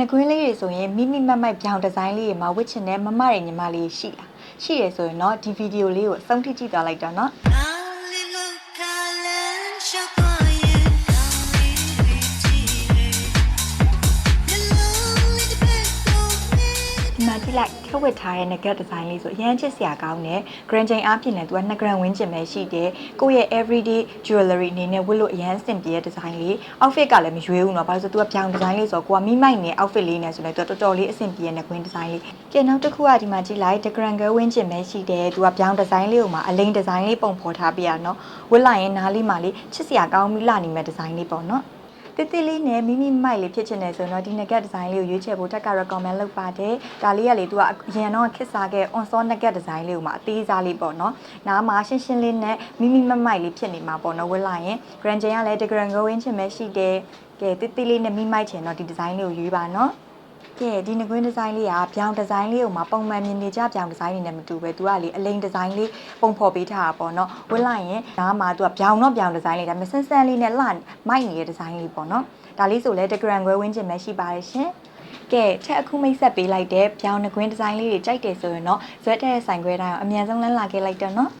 နှကွင်းလေးတွေဆိုရင်မိမိမတ်မိုက်ပြောင်ဒီဇိုင်းလေးတွေမှာဝစ်ချင်တဲ့မမတွေညီမလေးရှိလားရှိရဆိုရင်တော့ဒီဗီဒီယိုလေးကိုအဆုံးထိကြည့်သွားလိုက်တော့နော် ဒီမှာကြည့်လိုက်ထက်ဝစ်ထားတဲ့ nugget design လေးဆိုအရင်ချစ်စရာကောင်းတယ် grand chain အားဖြင့်လည်းသူက2 gram ဝန်းကျင်ပဲရှိတယ်ကိုယ့်ရဲ့ everyday jewelry အနေနဲ့ဝတ်လို့အရင်စင်ပြေတဲ့ design လေး outfit ကလည်းမရွေးဘူးเนาะဘာလို့လဲဆိုတော့သူကပြောင် design လေးဆိုတော့ကိုကမိမိုက်နဲ့ outfit လေးနဲ့ဆိုလည်းသူကတော်တော်လေးအဆင်ပြေတဲ့ queen design လေးကဲနောက်တစ်ခုကဒီမှာကြည့်လိုက် 2 gram ဝန်းကျင်ပဲရှိတယ်သူကပြောင် design လေးကိုမှအလိန် design လေးပုံဖော်ထားပြရเนาะဝတ်လိုက်ရင်နားလေးမှာလေးချစ်စရာကောင်းပြီးလာနေမဲ့ design လေးပေါ့เนาะ တိတိလေးနဲ့မိမိမိုက်လေးဖြစ်ချင်တယ်ဆိုရင်တော့ဒီ nugget design လေးကိုရွေးချယ်ဖို့တက်က recommend လုပ်ပါတယ်။ဒါလေးကလေသူကအရင်တော့ခစ်စားခဲ့ on saw nugget design လေးကိုမှအသေးစားလေးပေါ့နော်။နားမှာရှင်းရှင်းလေးနဲ့မိမိမမိုက်လေးဖြစ်နေမှာပေါ့နော်ဝတ်လိုက်ရင် grand chain ကလည်း grand going ချင်ပဲရှိတယ်။ကဲတိတိလေးနဲ့မိမိုက်ချင်တော့ဒီ design လေးကိုရွေးပါနော်။ ကဲဒီငကွင်းဒီဇိုင်းလေးကပြောင်ဒီဇိုင်းလေးကိုမှပုံမှန်မြင်နေကြပြောင်ဒီဇိုင်းနေနဲ့မတူပဲသူကလေအလိန်ဒီဇိုင်းလေးပုံဖော်ပေးထားတာပေါ့နော်ဝတ်လိုက်ရင်ဒါမှသူကပြောင်တော့ပြောင်ဒီဇိုင်းလေးဒါပေမဲ့ဆန်းဆန်းလေးနဲ့လှမိုက်နေတဲ့ဒီဇိုင်းလေးပေါ့နော်ဒါလေးဆိုလဲတဂရန်ခွဲဝင်းကျင်ပဲရှိပါတယ်ရှင်ကဲချက်အခုမိတ်ဆက်ပေးလိုက်တဲ့ပြောင်ငကွင်းဒီဇိုင်းလေးတွေကြိုက်တယ်ဆိုရင်တော့ဇွက်တဲ့ဆိုင်ခွဲတိုင်းအောင်အမြန်ဆုံးလန်းလာခဲ့လိုက်တော့နော်